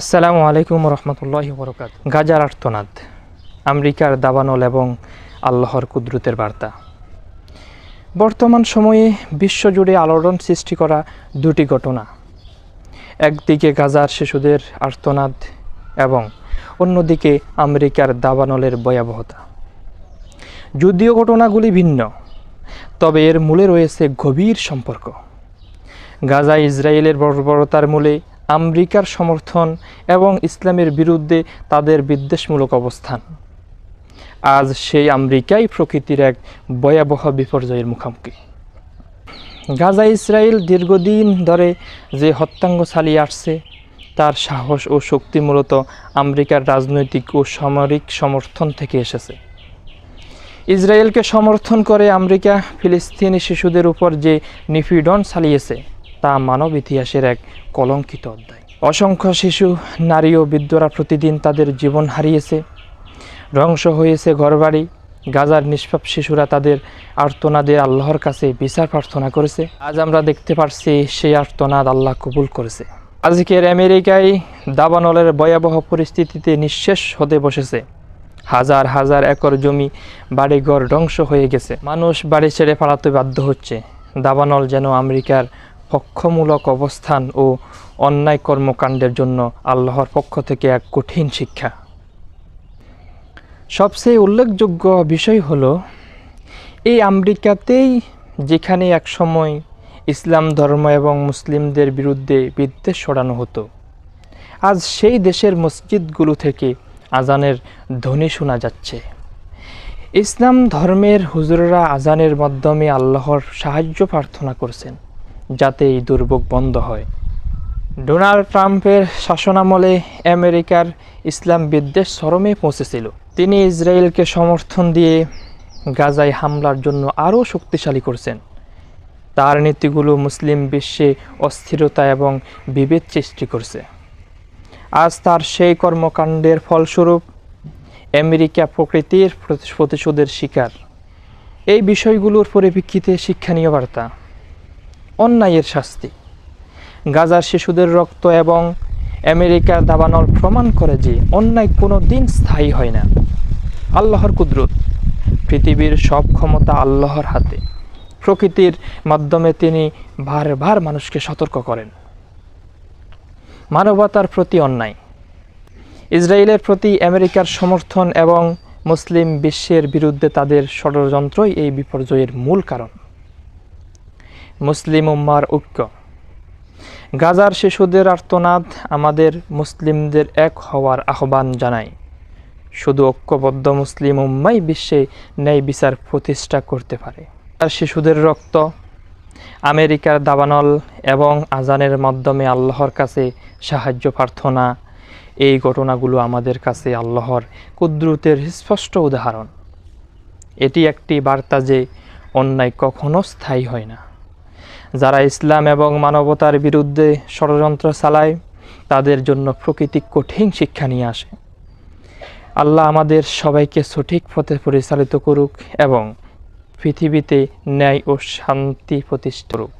আসসালামু আলাইকুম রহমতুল্লাহ বরকাত গাজার আর্তনাদ, আমেরিকার দাবানল এবং আল্লাহর কুদরতের বার্তা। বর্তমান সময়ে বিশ্বজুড়ে আলোড়ন সৃষ্টি করা দুটি ঘটনা। একদিকে গাজার শিশুদের আর্তনাদ এবং অন্যদিকে আমেরিকার দাবানলের ভয়াবহতা। যদিও ঘটনাগুলি ভিন্ন, তবে এর মূলে রয়েছে গভীর সম্পর্ক। গাজা ইসরায়েলের বর্বরতার মূলে আমেরিকার সমর্থন এবং ইসলামের বিরুদ্ধে তাদের বিদ্বেষমূলক অবস্থান। আজ সেই আমেরিকাই প্রকৃতির এক ভয়াবহ বিপর্যয়ের মুখোমুখি। গাজা ইসরায়েল দীর্ঘদিন ধরে যে হত্যাঙ্গ চালিয়ে আসছে, তার সাহস ও শক্তি মূলত আমেরিকার রাজনৈতিক ও সামরিক সমর্থন থেকে এসেছে। ইসরায়েলকে সমর্থন করে আমেরিকা ফিলিস্তিনি শিশুদের উপর যে নিপীড়ন চালিয়েছে তা মানব ইতিহাসের এক কলঙ্কিত অধ্যায়। অসংখ্য শিশু, নারী ও বৃদ্ধরা প্রতিদিন তাদের জীবন হারিয়েছে, ধ্বংস হয়েছে ঘরবাড়ি। গাজার নিষ্পাপ শিশুরা তাদের আর্তনাদে আল্লাহর কাছে বিচার প্রার্থনা করেছে। আজ আমরা দেখতে পারছি সেই আর্তনাদ আল্লাহ কবুল করেছে। আজকের আমেরিকায় দাবানলের ভয়াবহ পরিস্থিতিতে নিঃশেষ হতে বসেছে। হাজার হাজার একর জমি, বাড়িঘর ধ্বংস হয়ে গেছে। মানুষ বাড়ি ছেড়ে পালাতে বাধ্য হচ্ছে। দাবানল যেন আমেরিকার পক্ষমূলক অবস্থান ও অন্যায় কর্মকাণ্ডের জন্য আল্লাহর পক্ষ থেকে এক কঠিন শিক্ষা। সবচেয়ে উল্লেখযোগ্য বিষয় হল, এই আমেরিকাতেই যেখানে একসময় ইসলাম ধর্ম এবং মুসলিমদের বিরুদ্ধে বিদ্বেষ ছড়ানো হতো, আজ সেই দেশের মসজিদগুলো থেকে আজানের ধ্বনি শোনা যাচ্ছে। ইসলাম ধর্মের হুজুররা আজানের মাধ্যমে আল্লাহর সাহায্য প্রার্থনা করছেন। যাতে এই দুর্ভোগ বন্ধ হয়। ডোনাল্ড ট্রাম্পের শাসনামলে আমেরিকার ইসলাম বিদ্বেষ চরমে পৌঁছেছিল। তিনি ইসরায়েলকে সমর্থন দিয়ে গাজায় হামলার জন্য আরও শক্তিশালী করছেন। তার নীতিগুলো মুসলিম বিশ্বে অস্থিরতা এবং বিভেদ সৃষ্টি করছে। আজ তার সেই কর্মকাণ্ডের ফলস্বরূপ আমেরিকা প্রকৃতির প্রতিশোধের শিকার। এই বিষয়গুলোর পরিপ্রেক্ষিতে শিক্ষণীয় বার্তা। অন্যায়ের শাস্তি। গাজার শিশুদের রক্ত এবং আমেরিকার দাবানল প্রমাণ করে যে অন্যায় কোনো দিন স্থায়ী হয় না। আল্লাহর কুদরত, পৃথিবীর সব ক্ষমতা আল্লাহর হাতে। প্রকৃতির মাধ্যমে তিনি বারবার মানুষকে সতর্ক করেন। মানবতার প্রতি অন্যায়, ইসরায়েলের প্রতি আমেরিকার সমর্থন এবং মুসলিম বিশ্বের বিরুদ্ধে তাদের ষড়যন্ত্রই এই বিপর্যয়ের মূল কারণ। মুসলিম উম্মার ঐক্য। গাজার শিশুদের আর্তনাদ আমাদের মুসলিমদের এক হওয়ার আহ্বান জানায়। শুধু ঐক্যবদ্ধ মুসলিম উম্মাই বিশ্বে ন্যায় বিচার প্রতিষ্ঠা করতে পারে। আর শিশুদের রক্ত, আমেরিকার দাবানল এবং আজানের মাধ্যমে আল্লাহর কাছে সাহায্য প্রার্থনা, এই ঘটনাগুলো আমাদের কাছে আল্লাহর কুদ্রুতের স্পষ্ট উদাহরণ। এটি একটি বার্তা যে অন্যায় কখনো স্থায়ী হয় না। যারা ইসলাম এবং মানবতার বিরুদ্ধে ষড়যন্ত্র চালায়, তাদের জন্য প্রকৃতি কঠিন শিক্ষা নিয়ে আসে। আল্লাহ আমাদের সবাইকে সঠিক পথে পরিচালিত করুক এবং পৃথিবীতে ন্যায় ও শান্তি প্রতিষ্ঠা করুক।